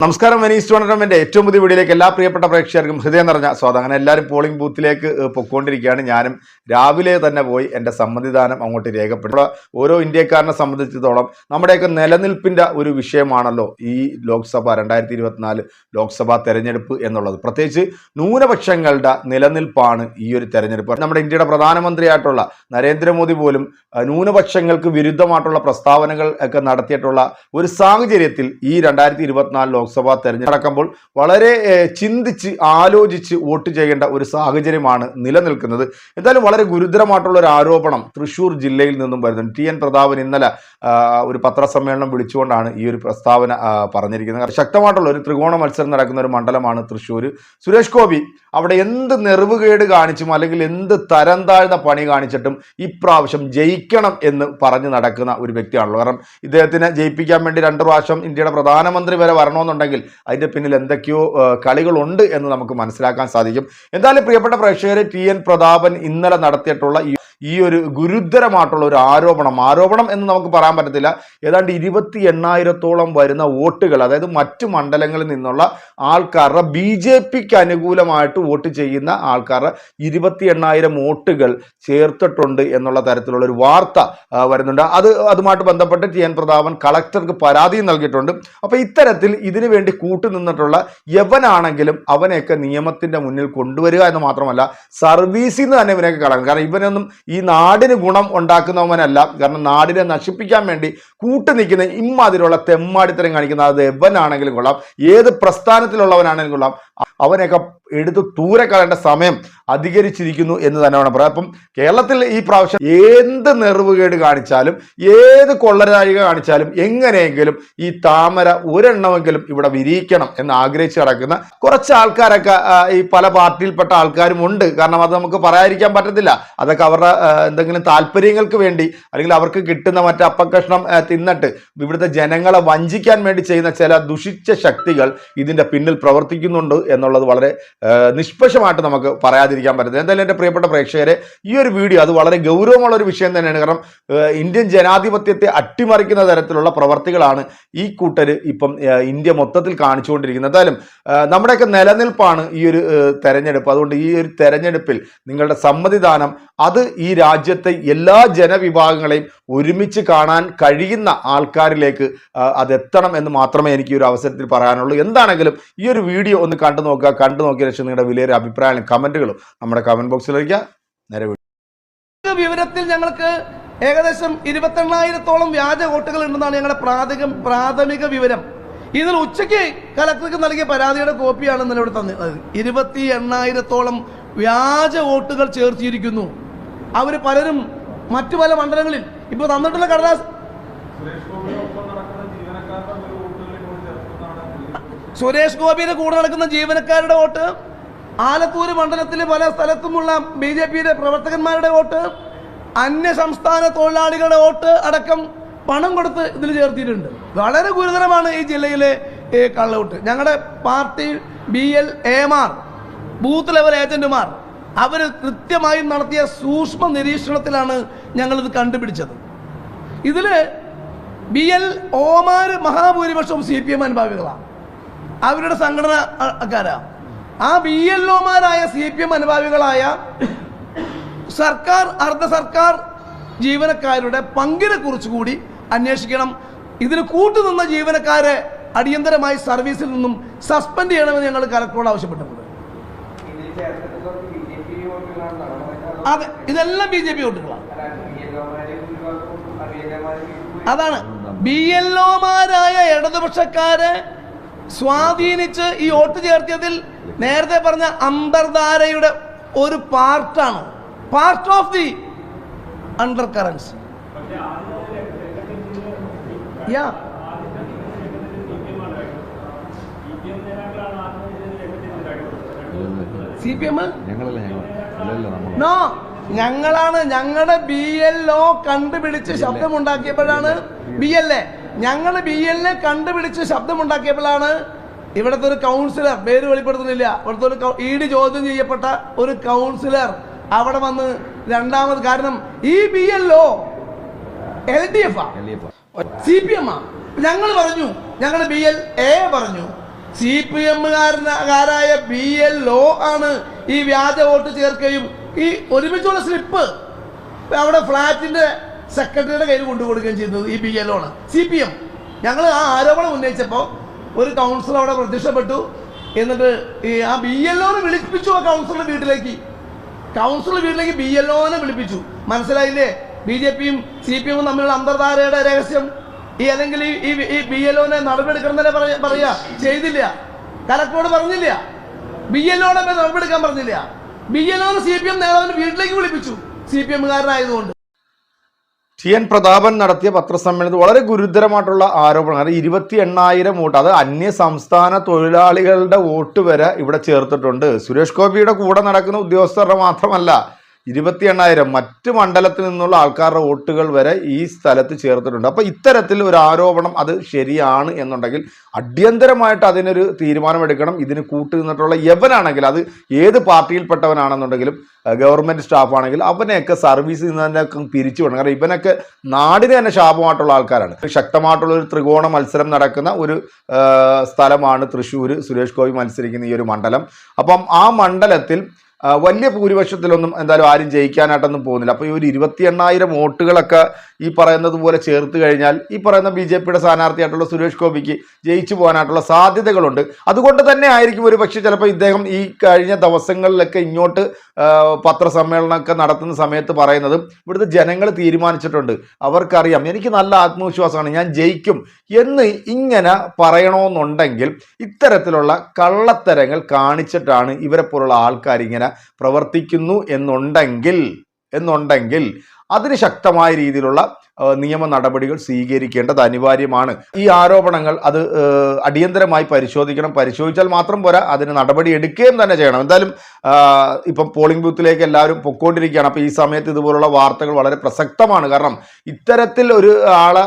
നമസ്കാരം Venice tournament ഏറ്റവും പുതിയ വീഡിയോയിലേക്ക് എല്ലാ പ്രിയപ്പെട്ട പ്രേക്ഷകർക്കും ഹൃദയം നിറഞ്ഞ സ്വാഗതം. അങ്ങനെ എല്ലാവരും പോളിംഗ് ബൂത്തിലേക്ക് പൊക്കോണ്ടിരിക്കുകയാണ് ഞാനും രാവിലെ തന്നെ പോയി എന്റെ സമ്മതിദാനം അങ്ങോട്ട് രേഖപ്പെട്ടു ഓരോ ഇന്ത്യക്കാരനെ സംബന്ധിച്ചിടത്തോളം നമ്മുടെയൊക്കെ നിലനിൽപ്പിന്റെ ഒരു വിഷയമാണല്ലോ ഈ ലോക്സഭ രണ്ടായിരത്തി ഇരുപത്തിനാല് ലോക്സഭാ തെരഞ്ഞെടുപ്പ് എന്നുള്ളത്. പ്രത്യേകിച്ച് ന്യൂനപക്ഷങ്ങളുടെ നിലനിൽപ്പാണ് ഈ ഒരു തെരഞ്ഞെടുപ്പ്. നമ്മുടെ ഇന്ത്യയുടെ പ്രധാനമന്ത്രിയായിട്ടുള്ള നരേന്ദ്രമോദി പോലും ന്യൂനപക്ഷങ്ങൾക്ക് വിരുദ്ധമായിട്ടുള്ള പ്രസ്താവനകൾ ഒക്കെ നടത്തിയിട്ടുള്ള ഒരു സാഹചര്യത്തിൽ ഈ രണ്ടായിരത്തി ഇരുപത്തിനാല് ലോക്സഭാ തെരഞ്ഞെടുപ്പ് നടക്കുമ്പോൾ വളരെ ചിന്തിച്ച് ആലോചിച്ച് വോട്ട് ചെയ്യേണ്ട ഒരു സാഹചര്യമാണ് നിലനിൽക്കുന്നത്. എന്തായാലും വളരെ ഗുരുതരമായിട്ടുള്ള ഒരു ആരോപണം തൃശൂർ ജില്ലയിൽ നിന്നും വരുന്നുണ്ട് ടി എൻ പ്രതാപൻ ഇന്നലെ ഒരു പത്രസമ്മേളനം വിളിച്ചുകൊണ്ടാണ് ഈ ഒരു പ്രസ്താവന പറഞ്ഞിരിക്കുന്നത്. ശക്തമായിട്ടുള്ള ഒരു ത്രികോണ മത്സരം നടക്കുന്ന ഒരു മണ്ഡലമാണ് തൃശ്ശൂർ സുരേഷ് ഗോപി അവിടെ എന്ത് നെറിവുകേട് കാണിച്ചും അല്ലെങ്കിൽ എന്ത് തരം താഴ്ന്ന പണി കാണിച്ചിട്ടും ഇപ്രാവശ്യം ജയിക്കണം എന്ന് പറഞ്ഞു നടക്കുന്ന ഒരു വ്യക്തിയാണല്ലോ. കാരണം ഇദ്ദേഹത്തിനെ ജയിപ്പിക്കാൻ വേണ്ടി രണ്ടു പ്രാവശ്യം ഇന്ത്യയുടെ പ്രധാനമന്ത്രി വരെ വരണമെന്നുണ്ടെങ്കിൽ അതിന്റെ പിന്നിൽ എന്തൊക്കെയോ കളികളുണ്ട് എന്ന് നമുക്ക് മനസ്സിലാക്കാൻ സാധിക്കും. എന്തായാലും പ്രിയപ്പെട്ട പ്രേക്ഷകരെ ടി എൻ പ്രതാപൻ ഇന്നലെ നടത്തിയിട്ടുള്ള ഈ ഒരു ഗുരുതരമായിട്ടുള്ള ഒരു ആരോപണം ആരോപണം എന്ന് നമുക്ക് പറയാൻ പറ്റത്തില്ല. ഏതാണ്ട് ഇരുപത്തി എണ്ണായിരത്തോളം വരുന്ന വോട്ടുകൾ അതായത് മറ്റു മണ്ഡലങ്ങളിൽ നിന്നുള്ള ആൾക്കാരുടെ ബി ജെ പിക്ക് അനുകൂലമായിട്ട് വോട്ട് ചെയ്യുന്ന ആൾക്കാരുടെ ഇരുപത്തി എണ്ണായിരം വോട്ടുകൾ ചേർത്തിട്ടുണ്ട് എന്നുള്ള തരത്തിലുള്ള ഒരു വാർത്ത വരുന്നുണ്ട്. അത് അതുമായിട്ട് ബന്ധപ്പെട്ട് ടി എൻ പ്രതാപൻ കളക്ടർക്ക് പരാതിയും നൽകിയിട്ടുണ്ട്. അപ്പോൾ ഇത്തരത്തിൽ ഇതിനു വേണ്ടി കൂട്ടുനിന്നിട്ടുള്ള യവനാണെങ്കിലും അവനെയൊക്കെ നിയമത്തിന്റെ മുന്നിൽ കൊണ്ടുവരിക എന്ന് മാത്രമല്ല സർവീസിൽ നിന്ന് തന്നെ ഇവനെയൊക്കെ കളയണം. കാരണം ഇവനൊന്നും ഈ നാടിന് ഗുണം ഉണ്ടാക്കുന്നവനല്ല. കാരണം നാടിനെ നശിപ്പിക്കാൻ വേണ്ടി കൂട്ടു നിൽക്കുന്ന ഇമ്മാതിരിയുള്ള തെമ്മാടിത്തരം കാണിക്കുന്ന അത് എവനാണെങ്കിലും കൊള്ളാം. ഏത് പ്രസ്ഥാനത്തിലുള്ളവനാണെങ്കിലും കൊള്ളാം. അവനെയൊക്കെ എടുത്ത് ദൂരെ കളയേണ്ട സമയം അധികരിച്ചിരിക്കുന്നു എന്ന് തന്നെ വേണം പറയാം അപ്പം കേരളത്തിൽ ഈ പ്രാവശ്യം എന്ത് നെറിവുകേട് കാണിച്ചാലും ഏത് കൊള്ളരായിക കാണിച്ചാലും എങ്ങനെയെങ്കിലും ഈ താമര ഒരെണ്ണമെങ്കിലും ഇവിടെ വിരിയിക്കണം എന്ന് ആഗ്രഹിച്ച് കിടക്കുന്ന കുറച്ച് ആൾക്കാരൊക്കെ ഈ പല പാർട്ടിയിൽപ്പെട്ട ആൾക്കാരും ഉണ്ട്. കാരണം അത് നമുക്ക് പറയാതിരിക്കാൻ പറ്റത്തില്ല. അതൊക്കെ അവരുടെ എന്തെങ്കിലും താല്പര്യങ്ങൾക്ക് വേണ്ടി അല്ലെങ്കിൽ അവർക്ക് കിട്ടുന്ന മറ്റേ അപ്പക്കഷ്ണം തിന്നിട്ട് ഇവിടുത്തെ ജനങ്ങളെ വഞ്ചിക്കാൻ വേണ്ടി ചെയ്യുന്ന ചില ദുഷിച്ച ശക്തികൾ ഇതിന്റെ പിന്നിൽ പ്രവർത്തിക്കുന്നുണ്ട് എന്നുള്ളത് വളരെ നിഷ്പക്ഷമായിട്ട് നമുക്ക് പറയാതിരിക്കാൻ പറ്റുന്നത്. എന്തായാലും എന്റെ പ്രിയപ്പെട്ട പ്രേക്ഷകരെ ഈ ഒരു വീഡിയോ അത് വളരെ ഗൗരവമുള്ള ഒരു വിഷയം തന്നെയാണ്. കാരണം ഇന്ത്യൻ ജനാധിപത്യത്തെ അട്ടിമറിക്കുന്ന തരത്തിലുള്ള പ്രവർത്തികളാണ് ഈ കൂട്ടർ ഇപ്പം ഇന്ത്യ മൊത്തത്തിൽ കാണിച്ചുകൊണ്ടിരിക്കുന്നത്. എന്തായാലും നമ്മുടെയൊക്കെ നിലനിൽപ്പാണ് ഈ ഒരു തെരഞ്ഞെടുപ്പ്. അതുകൊണ്ട് ഈ ഒരു തെരഞ്ഞെടുപ്പിൽ നിങ്ങളുടെ സമ്മതിദാനം അത് ഈ രാജ്യത്തെ എല്ലാ ജനവിഭാഗങ്ങളെയും ഒരുമിച്ച് കാണാൻ കഴിയുന്ന ആൾക്കാരിലേക്ക് അതെത്തണം എന്ന് മാത്രമേ എനിക്ക് ഒരു അവസരത്തിൽ പറയാനുള്ളൂ. എന്താണെങ്കിലും ഈ ഒരു വീഡിയോ ഒന്ന് കണ്ടു നോക്കുക. കണ്ടു നോക്കിയ ശേഷം നിങ്ങളുടെ വിലയേറിയ അഭിപ്രായങ്ങളും കമന്റുകളും നമ്മുടെ കമന്റ് ബോക്സിൽ വയ്ക്കുക നേരെ വിവരത്തിൽ ഞങ്ങൾക്ക് ഏകദേശം ഇരുപത്തെണ്ണായിരത്തോളം വ്യാജ വോട്ടുകൾ ഉണ്ടെന്നാണ് ഞങ്ങളുടെ പ്രാഥമിക പ്രാഥമിക വിവരം. ഇതിൽ ഉച്ചയ്ക്ക് കലക്ടർക്ക് നൽകിയ പരാതിയുടെ കോപ്പിയാണ് ഇന്നലെ ഇവിടെ തന്നത്. ഇരുപത്തി എണ്ണായിരത്തോളം വ്യാജ വോട്ടുകൾ ചേർത്തിയിരിക്കുന്നു അവർ പലരും മറ്റു പല മണ്ഡലങ്ങളിൽ ഇപ്പോൾ തന്നിട്ടുള്ള കടലാസ് സുരേഷ് ഗോപിയുടെ കൂടെ നടക്കുന്ന ജീവനക്കാരുടെ വോട്ട് ആലത്തൂര് മണ്ഡലത്തിലെ പല സ്ഥലത്തുമുള്ള ബി ജെ പിയുടെ പ്രവർത്തകന്മാരുടെ വോട്ട് അന്യ സംസ്ഥാന തൊഴിലാളികളുടെ വോട്ട് അടക്കം പണം കൊടുത്ത് ഇതിൽ ചേർത്തിയിട്ടുണ്ട്. വളരെ ഗുരുതരമാണ് ഈ ജില്ലയിലെ കള്ളവോട്ട്. ഞങ്ങളുടെ പാർട്ടി ബി എൽ എമാർ ബൂത്ത് ലെവൽ ഏജന്റുമാർ അവർ കൃത്യമായും നടത്തിയ സൂക്ഷ്മ നിരീക്ഷണത്തിലാണ് ഞങ്ങളിത് കണ്ടുപിടിച്ചത്. ഇതിൽ ബി എൽ ഓമാര് മഹാഭൂരിപക്ഷവും സി പി എം അനുഭാവികളാണ് അവരുടെ സംഘടനക്കാരാ ആ ബി എൽ ഒമാരായ സി പി എം അനുഭാവികളായ സർക്കാർ അർദ്ധ സർക്കാർ ജീവനക്കാരുടെ പങ്കിനെ കുറിച്ച് കൂടി അന്വേഷിക്കണം. ഇതിന് കൂട്ടുനിന്ന ജീവനക്കാരെ അടിയന്തരമായി സർവീസിൽ നിന്നും സസ്പെൻഡ് ചെയ്യണമെന്ന് ഞങ്ങൾ കലക്ടറോട് ആവശ്യപ്പെട്ടിട്ടുണ്ട്. അതെ ഇതെല്ലാം ബി ജെ പി വോട്ടുകളാണ്. അതാണ്. ബി എൽ ഒമാരായ ഇടതുപക്ഷക്കാരെ സ്വാധീനിച്ച് ഈ വോട്ട് ചേർത്തിയതിൽ നേരത്തെ പറഞ്ഞ അന്തർധാരയുടെ ഒരു പാർട്ടാണ്. Part of the under currents yeah C P M no ഞങ്ങളാണ് ഞങ്ങളുടെ ബി എൽ ഒ കണ്ടുപിടിച്ച് ശബ്ദമുണ്ടാക്കിയപ്പോഴാണ് ബി എൽ എ ഞങ്ങൾ ബി എൽ എ കണ്ടുപിടിച്ച് ശബ്ദമുണ്ടാക്കിയപ്പോഴാണ് ഇവിടുത്തെ ഒരു കൗൺസിലർ പേര് വെളിപ്പെടുത്തുന്നില്ല. ഇവിടുത്തെ ഒരു ഇ ഡി ചോദ്യം ചെയ്യപ്പെട്ട ഒരു കൗൺസിലർ അവിടെ വന്ന് രണ്ടാമത് കാരണം ഈ B L O L D F C P M ഞങ്ങൾ പറഞ്ഞു ഞങ്ങൾ ബി എൽ എ പറഞ്ഞു സി പി എമ്മുകാരനായ ബി എൽ ഒ ആണ് ഈ വ്യാജ വോട്ട് ചേർക്കുകയും ഈ ഒരുമിച്ചുള്ള സ്ലിപ്പ് അവിടെ ഫ്ലാറ്റിന്റെ സെക്രട്ടറിയുടെ കയ്യിൽ കൊണ്ടുകൊടുക്കുകയും ചെയ്യുന്നത് ഈ ബി എൽ ഒ ആണ് സി പി എം ഞങ്ങൾ ആ ആരോപണം ഉന്നയിച്ചപ്പോൾ ഒരു കൗൺസിലർ അവിടെ പ്രത്യക്ഷപ്പെട്ടു. എന്നിട്ട് ഈ ആ ബി എൽ ഒനെ വിളിപ്പിച്ചു ആ കൗൺസിലറുടെ വീട്ടിലേക്ക്. കൗൺസിലർ വീട്ടിലേക്ക് ബി എൽ ഒനെ വിളിപ്പിച്ചു. മനസ്സിലായില്ലേ? ബി ജെ പിയും സി പി എമ്മും തമ്മിലുള്ള അന്തർധാരയുടെ രഹസ്യം. ഈ അല്ലെങ്കിൽ ഈ- ഈ ഈ ബി എൽ ഒനെ നടപടിയെടുക്കണമെന്നല്ലേ പറയാ പറയാ? ചെയ്തില്ല. കലക്ടറോട് പറഞ്ഞില്ല. ബി എൽ ഒനെ നടപടിയെടുക്കാൻ പറഞ്ഞില്ല. ബി എൽ ഒനെ സി പി എം നേതാവിന്റെ വീട്ടിലേക്ക് വിളിപ്പിച്ചു. സി പി എമ്മുകാരനായതുകൊണ്ട് ടി എൻ പ്രതാപൻ നടത്തിയ പത്രസമ്മേളനത്തിൽ വളരെ ഗുരുതരമായിട്ടുള്ള ആരോപണം. അതായത് ഇരുപത്തി എണ്ണായിരം വോട്ട് അത് അന്യ സംസ്ഥാന തൊഴിലാളികളുടെ വോട്ട് വരെ ഇവിടെ ചേർത്തിട്ടുണ്ട്. സുരേഷ് ഗോപിയുടെ കൂടെ നടക്കുന്ന ഉദ്യോഗസ്ഥരുടെ മാത്രമല്ല ഇരുപത്തി എണ്ണായിരം മറ്റ് മണ്ഡലത്തിൽ നിന്നുള്ള ആൾക്കാരുടെ വോട്ടുകൾ വരെ ഈ സ്ഥലത്ത് ചേർത്തിട്ടുണ്ട്. അപ്പോൾ ഇത്തരത്തിൽ ഒരു ആരോപണം അത് ശരിയാണ് എന്നുണ്ടെങ്കിൽ അടിയന്തരമായിട്ട് അതിനൊരു തീരുമാനമെടുക്കണം. ഇതിന് കൂട്ടുനിന്നിട്ടുള്ള യവനാണെങ്കിൽ അത് ഏത് പാർട്ടിയിൽപ്പെട്ടവനാണെന്നുണ്ടെങ്കിലും ഗവൺമെന്റ് ഗവൺമെന്റ് സ്റ്റാഫ് ആണെങ്കിൽ അവനെയൊക്കെ സർവീസിൽ നിന്ന് പിരിച്ചു വിടണം. കാരണം ഇവനൊക്കെ നാടിന് തന്നെ ശാപമായിട്ടുള്ള ആൾക്കാരാണ്. ശക്തമായിട്ടുള്ള ഒരു ത്രികോണ മത്സരം നടക്കുന്ന ഒരു സ്ഥലമാണ് തൃശ്ശൂർ സുരേഷ് ഗോപി മത്സരിക്കുന്ന ഈ ഒരു മണ്ഡലം. അപ്പം ആ മണ്ഡലത്തിൽ വലിയ ഭൂരിപക്ഷത്തിലൊന്നും എന്തായാലും ആരും ജയിക്കാനായിട്ടൊന്നും പോകുന്നില്ല. അപ്പോൾ ഈ ഒരു ഇരുപത്തി എണ്ണായിരം വോട്ടുകളൊക്കെ ഈ പറയുന്നത് പോലെ ചേർത്ത് കഴിഞ്ഞാൽ ഈ പറയുന്ന ബി ജെ പിയുടെ സ്ഥാനാർത്ഥിയായിട്ടുള്ള സുരേഷ് ഗോപിക്ക് ജയിച്ചു പോകാനായിട്ടുള്ള സാധ്യതകളുണ്ട്. അതുകൊണ്ട് തന്നെ ആയിരിക്കും ഒരു പക്ഷേ ചിലപ്പോൾ ഇദ്ദേഹം ഈ കഴിഞ്ഞ ദിവസങ്ങളിലൊക്കെ ഇങ്ങോട്ട് പത്രസമ്മേളനമൊക്കെ നടത്തുന്ന സമയത്ത് പറയുന്നത് ഇവിടുത്തെ ജനങ്ങൾ തീരുമാനിച്ചിട്ടുണ്ട്. അവർക്കറിയാം. എനിക്ക് നല്ല ആത്മവിശ്വാസമാണ്. ഞാൻ ജയിക്കും എന്ന് ഇങ്ങനെ പറയണമെന്നുണ്ടെങ്കിൽ ഇത്തരത്തിലുള്ള കള്ളത്തരങ്ങൾ കാണിച്ചിട്ടാണ് ഇവരെ പോലുള്ള ആൾക്കാർ ഇങ്ങനെ പ്രവർത്തിക്കുന്നു എന്നുണ്ടെങ്കിൽ എന്നുണ്ടെങ്കിൽ അതിന് ശക്തമായ രീതിയിലുള്ള നിയമ നടപടികൾ സ്വീകരിക്കേണ്ടത് അനിവാര്യമാണ്. ഈ ആരോപണങ്ങൾ അത് അടിയന്തരമായി പരിശോധിക്കണം. പരിശോധിച്ചാൽ മാത്രം പോരാ അതിന് നടപടി എടുക്കുകയും തന്നെ ചെയ്യണം. എന്തായാലും ഇപ്പം പോളിംഗ് ബൂത്തിലേക്ക് എല്ലാവരും പൊക്കോണ്ടിരിക്കുകയാണ്. അപ്പോൾ ഈ സമയത്ത് ഇതുപോലുള്ള വാർത്തകൾ വളരെ പ്രസക്തമാണ്. കാരണം ഇത്തരത്തിൽ ഒരു ആളെ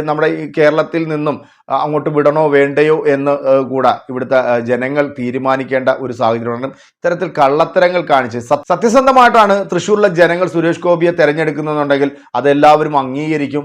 നമ്മുടെ കേരളത്തിൽ നിന്നും അങ്ങോട്ട് വിടണോ വേണ്ടയോ എന്ന് കൂടെ ഇവിടുത്തെ ജനങ്ങൾ തീരുമാനിക്കേണ്ട ഒരു സാഹചര്യമാണ്. ഇത്തരത്തിൽ കള്ളത്തരങ്ങൾ കാണിച്ച് സത്- സത്യസന്ധമായിട്ടാണ് തൃശ്ശൂരിലെ ജനങ്ങൾ സുരേഷ് ഗോപിയെ തെരഞ്ഞെടുക്കുന്നുണ്ടെങ്കിൽ അതെല്ലാവരും അംഗീകരിക്കും.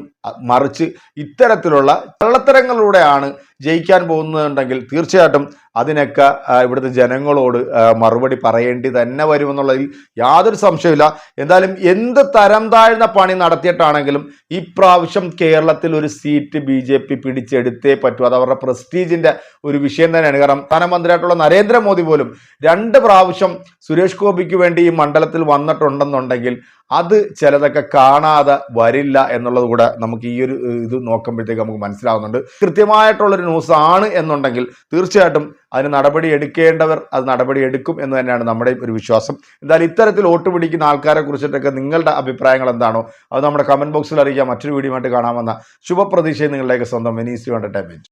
മറിച്ച് ഇത്തരത്തിലുള്ള കള്ളത്തരങ്ങളിലൂടെയാണ് ജയിക്കാൻ പോകുന്നതുണ്ടെങ്കിൽ തീർച്ചയായിട്ടും അതിനൊക്കെ ഇവിടുത്തെ ജനങ്ങളോട് മറുപടി പറയേണ്ടി തന്നെ വരുമെന്നുള്ളതിൽ യാതൊരു സംശയമില്ല എന്തായാലും എന്ത് തരം താഴ്ന്ന പണി നടത്തിയിട്ടാണെങ്കിലും ഇപ്രാവശ്യം കേരളത്തിൽ ഒരു സീറ്റ് ബി ജെ പി പിടിച്ചെടുത്തേ പറ്റൂ. അത് അവരുടെ പ്രസ്റ്റീജിന്റെ ഒരു വിഷയം തന്നെയാണ്. കാരണം പ്രധാനമന്ത്രിയായിട്ടുള്ള നരേന്ദ്രമോദി പോലും രണ്ട് പ്രാവശ്യം സുരേഷ് ഗോപിക്ക് വേണ്ടി ഈ മണ്ഡലത്തിൽ വന്നിട്ടുണ്ടെന്നുണ്ടെങ്കിൽ അത് ചിലതൊക്കെ കാണാതെ വരില്ല എന്നുള്ളത് കൂടെ നമുക്ക് ഈ ഒരു ഇത് നോക്കുമ്പോഴത്തേക്ക് നമുക്ക് മനസ്സിലാവുന്നുണ്ട്. കൃത്യമായിട്ടുള്ളൊരു ന്യൂസ് ആണ് എന്നുണ്ടെങ്കിൽ തീർച്ചയായിട്ടും അതിന് നടപടി എടുക്കേണ്ടവർ അത് നടപടി എടുക്കും എന്ന് തന്നെയാണ് നമ്മുടെ ഒരു വിശ്വാസം. എന്തായാലും ഇത്തരത്തിൽ വോട്ട് പിടിക്കുന്ന ആൾക്കാരെ കുറിച്ചിട്ടൊക്കെ നിങ്ങളുടെ അഭിപ്രായങ്ങൾ എന്താണോ അത് നമ്മുടെ കമന്റ് ബോക്സിൽ അറിയിക്കാം. മറ്റൊരു വീഡിയോ ആയിട്ട് കാണാമെന്ന ശുഭപ്രതീക്ഷയും നിങ്ങളിലേക്ക് സ്വന്തം വെനീസ് എന്റർടൈൻമെന്റ്